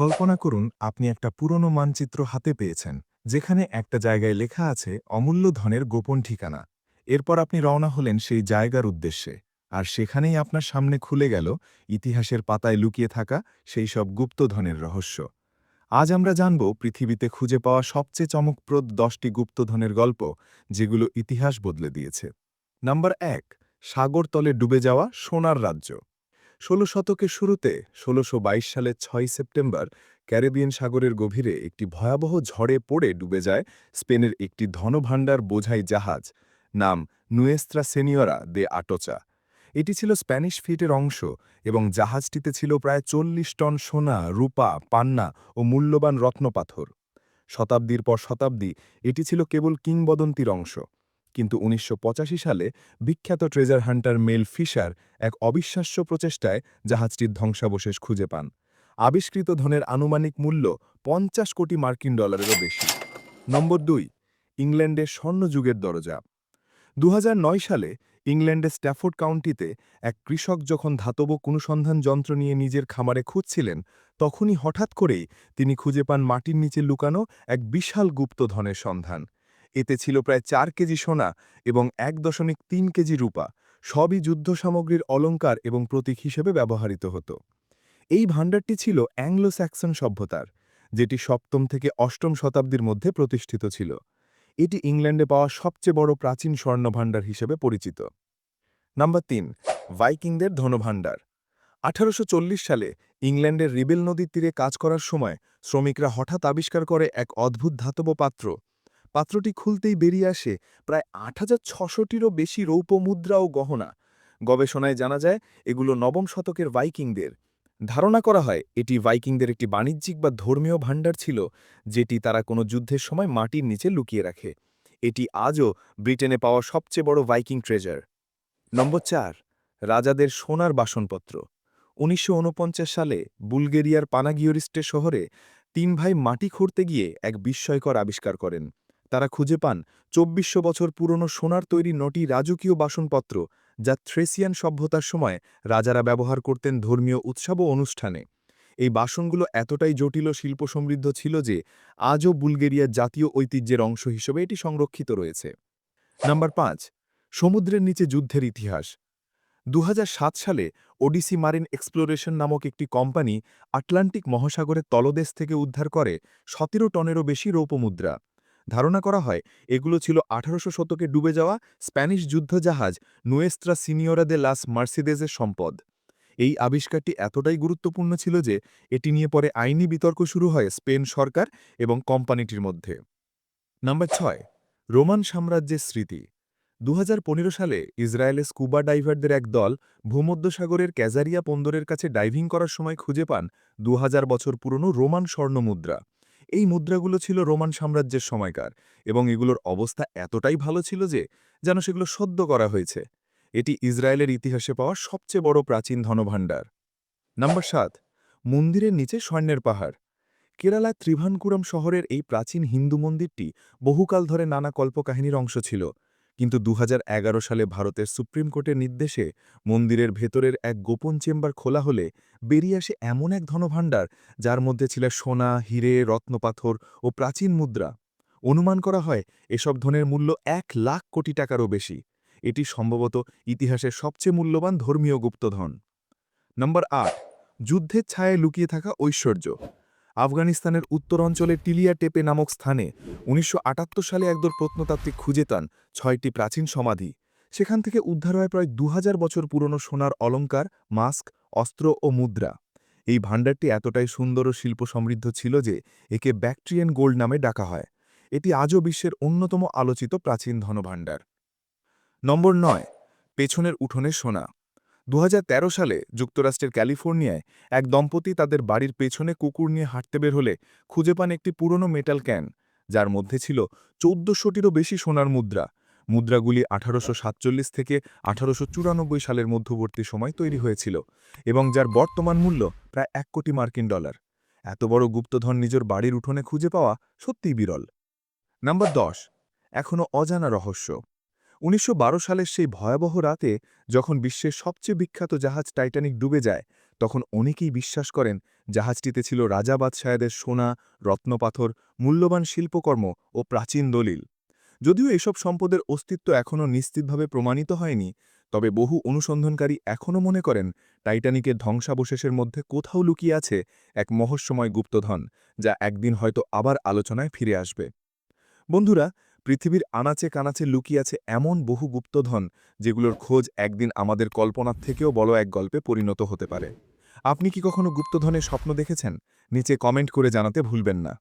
কল্পনা করুন, আপনি একটা পুরনো মানচিত্র হাতে পেয়েছেন, যেখানে একটা জায়গায় লেখা আছে, অমূল্য ধনের গোপন ঠিকানা। এরপর আপনি রওনা হলেন সেই জায়গার উদ্দেশ্যে, আর সেখানেই আপনার সামনে খুলে গেল ইতিহাসের পাতায় লুকিয়ে থাকা সেই সব গুপ্তধনের রহস্য। আজ আমরা জানব, পৃথিবীতে খুঁজে পাওয়া সবচেয়ে চমকপ্রদ দশটি গুপ্তধনের গল্প, যেগুলো ইতিহাস বদলে দিয়েছে। নাম্বার এক সাগরতলে ডুবে যাওয়া সোনার রাজ্য। ষোলো শতকের শুরুতে, ষোলোশো সালের ছয় সেপ্টেম্বর, ক্যারিবিয়ান সাগরের গভীরে একটি ভয়াবহ ঝড়ে পড়ে ডুবে যায় স্পেনের একটি ধনভাণ্ডার বোঝাই জাহাজ, নাম নুয়েস্ত্রা সেনিয়রা দে আটোচা। এটি ছিল স্প্যানিশ ফিটের অংশ এবং জাহাজটিতে ছিল প্রায় চল্লিশ টন সোনা, রূপা, পান্না ও মূল্যবান রত্নপাথর। শতাব্দীর পর শতাব্দী, এটি ছিল কেবল কিংবদন্তির অংশ। কিন্তু উনিশশো পঁচাশি সালে বিখ্যাত ট্রেজার হান্টার মেল ফিশার এক অবিশ্বাস্য প্রচেষ্টায় জাহাজটির ধ্বংসাবশেষ খুঁজে পান। আবিষ্কৃত ধনের আনুমানিক মূল্য পঞ্চাশ কোটি মার্কিন ডলারেরও বেশি। নম্বর দুই, ইংল্যান্ডের স্বর্ণযুগের দরজা। দু হাজার নয় সালে ইংল্যান্ডের স্ট্যাফোর্ড কাউন্টিতে এক কৃষক যখন ধাতব অনুসন্ধান যন্ত্র নিয়ে নিজের খামারে খুঁজছিলেন, তখনই হঠাৎ করেই তিনি খুঁজে পান মাটির নিচে লুকানো এক বিশাল গুপ্ত ধনের সন্ধান। এতে ছিল প্রায় চার কেজি সোনা এবং এক দশমিক তিন কেজি রূপা, সবই যুদ্ধ সামগ্রীর অলঙ্কার এবং প্রতীক হিসেবে ব্যবহৃত হতো। এই ভাণ্ডারটি ছিল অ্যাংলো স্যাক্সন সভ্যতার, যেটি সপ্তম থেকে অষ্টম শতাব্দীর মধ্যে প্রতিষ্ঠিত ছিল। এটি ইংল্যান্ডে পাওয়া সবচেয়ে বড় প্রাচীন স্বর্ণভাণ্ডার হিসেবে পরিচিত। নাম্বার তিন, ভাইকিংদের ধনভাণ্ডার। আঠারোশো সালে ইংল্যান্ডের রিবেল নদীর তীরে কাজ করার সময় শ্রমিকরা হঠাৎ আবিষ্কার করে এক অদ্ভুত ধাতব পাত্র পাত্রটি খুলতেই বেরিয়ে আসে প্রায় আট হাজার ছশোটিরও বেশি রৌপ্য মুদ্রা ও গহনা। গবেষণায় জানা যায়, এগুলো নবম শতকের ভাইকিংদের। ধারণা করা হয়, এটি ভাইকিংদের একটি বাণিজ্যিক বা ধর্মীয় ভাণ্ডার ছিল, যেটি তারা কোনো যুদ্ধের সময় মাটির নিচে লুকিয়ে রাখে। এটি আজও ব্রিটেনে পাওয়া সবচেয়ে বড় ভাইকিং ট্রেজার। নম্বর চার, রাজাদের সোনার বাসনপত্র। উনিশশো ঊনপঞ্চাশ সালে বুলগেরিয়ার পানাগিওরিস্টে শহরে তিন ভাই মাটি খুঁড়তে গিয়ে এক বিস্ময়কর আবিষ্কার করেন। তারা খুঁজে পান চব্বিশশো বছর পুরনো সোনার তৈরি নটি রাজকীয় বাসনপত্র যা থ্রেসিয়ান সভ্যতার সময় রাজারা ব্যবহার করতেন ধর্মীয় উৎসব অনুষ্ঠানে। এই বাসনগুলো এতটাই জটিল শিল্প সমৃদ্ধ ছিল যে আজও বুলগেরিয়ার জাতীয় ঐতিহ্যের অংশ হিসেবে এটি সংরক্ষিত রয়েছে। নাম্বার পাঁচ, সমুদ্রের নিচে যুদ্ধের ইতিহাস। দু হাজার সাত সালে ওডিসি মারিন এক্সপ্লোরেশন নামক একটি কোম্পানি আটলান্টিক মহাসাগরের তলদেশ থেকে উদ্ধার করে সতেরো টনেরও বেশি রৌপমুদ্রা ধারণা করা হয়, এগুলো ছিল আঠারোশো শতকে ডুবে যাওয়া স্প্যানিশ যুদ্ধজাহাজ নুয়েস্ত্রা সিনিয়রা দে লাস মার্সিদেজের সম্পদ। এই আবিষ্কারটি এতটাই গুরুত্বপূর্ণ ছিল যে, এটি নিয়ে পরে আইনি বিতর্ক শুরু হয় স্পেন সরকার এবং কোম্পানিটির মধ্যে। নাম্বার ছয়, রোমান সাম্রাজ্যের স্মৃতি। দু হাজার পনেরো সালে ইসরায়েলে স্কুবা ডাইভারদের এক দল ভূমধ্যসাগরের ক্যাজারিয়া বন্দরের কাছে ডাইভিং করার সময় খুঁজে পান দু হাজার বছর পুরনো রোমান স্বর্ণমুদ্রা। এই মুদ্রাগুলো ছিল রোমান সাম্রাজ্যের সময়কার এবং এগুলোর অবস্থা এতটাই ভালো ছিল যে, যেন সেগুলো সদ্য করা হয়েছে। এটি ইসরায়েলের ইতিহাসে পাওয়া সবচেয়ে বড় প্রাচীন ধনভাণ্ডার। নাম্বার সাত, মন্দিরের নিচে স্বর্ণের পাহাড়। কেরালার ত্রিভানকুরম শহরের এই প্রাচীন হিন্দু মন্দিরটি বহুকাল ধরে নানা কল্পকাহিনীর অংশ ছিল। কিন্তু দু হাজার এগারো সালে ভারতের সুপ্রিম কোর্টের নির্দেশে মন্দিরের ভেতরের এক গোপন চেম্বার খোলা হলে বেরিয়ে আসে এমন এক ধনভাণ্ডার, যার মধ্যে ছিল সোনা, হিরে, রত্নপাথর ও প্রাচীন মুদ্রা। অনুমান করা হয় এসব ধনের মূল্য এক লাখ কোটি টাকারও বেশি। এটি সম্ভবত ইতিহাসের সবচেয়ে মূল্যবান ধর্মীয় গুপ্তধন। নম্বর আট, যুদ্ধের ছায়ায় লুকিয়ে থাকা ঐশ্বর্য। আফগানিস্তানের উত্তরাঞ্চলের টিলিয়া টেপে নামক স্থানে উনিশশো আটাত্তর সালে একদল প্রত্নতাত্ত্বিক খুঁজে তান ছয়টি প্রাচীন সমাধি। সেখান থেকে উদ্ধার হয় প্রায় দু হাজার বছর পুরনো সোনার অলঙ্কার, মাস্ক, অস্ত্র ও মুদ্রা। এই ভাণ্ডারটি এতটাই সুন্দর ও শিল্প সমৃদ্ধ ছিল যে একে ব্যাকট্রিয়ান গোল্ড নামে ডাকা হয়। এটি আজও বিশ্বের অন্যতম আলোচিত প্রাচীন ধনভাণ্ডার। নম্বর নয়, পেছনের উঠোনে সোনা। দু হাজার তেরো সালে যুক্তরাষ্ট্রের ক্যালিফোর্নিয়ায় এক দম্পতি তাদের বাড়ির পেছনে কুকুর নিয়ে হাঁটতে বের হলে খুঁজে পান একটি পুরনো মেটাল ক্যান, যার মধ্যে ছিল চৌদ্দশোটিরও বেশি সোনার মুদ্রা। মুদ্রাগুলি আঠারোশো সাতচল্লিশ থেকে আঠারোশ চুরানব্বই সালের মধ্যবর্তী সময় তৈরি হয়েছিল এবং যার বর্তমান মূল্য প্রায় এক কোটি মার্কিন ডলার। এত বড় গুপ্তধন নিজের বাড়ির উঠোনে খুঁজে পাওয়া সত্যিই বিরল। নাম্বার দশ এখনও অজানা রহস্য। উনিশশো বারো সালের সেই ভয়াবহ রাতে যখন বিশ্বের সবচেয়ে বিখ্যাত জাহাজ টাইটানিক ডুবে যায়, তখন অনেকেই বিশ্বাস করেন জাহাজটিতে ছিল রাজা বাদশাহেদের সোনা, রত্নপাথর, মূল্যবান শিল্পকর্ম ও প্রাচীন দলিল। যদিও এসব সম্পদের অস্তিত্ব এখনও নিশ্চিতভাবে প্রমাণিত হয়নি, তবে বহু অনুসন্ধানকারী এখনও মনে করেন টাইটানিকের ধ্বংসাবশেষের মধ্যে কোথাও লুকিয়ে আছে এক মহস্যময় গুপ্তধন, যা একদিন হয়তো আবার আলোচনায় ফিরে আসবে। বন্ধুরা পৃথিবীর আনাচে কানাচে লুকিয়ে আছে এমন বহু গুপ্তধন, যেগুলোর খোঁজ একদিন আমাদের কল্পনার থেকেও বড় এক গল্পে পরিণত হতে পারে। আপনি কি কখনো গুপ্তধনের স্বপ্ন দেখেছেন? নিচে কমেন্ট করে জানাতে ভুলবেন না।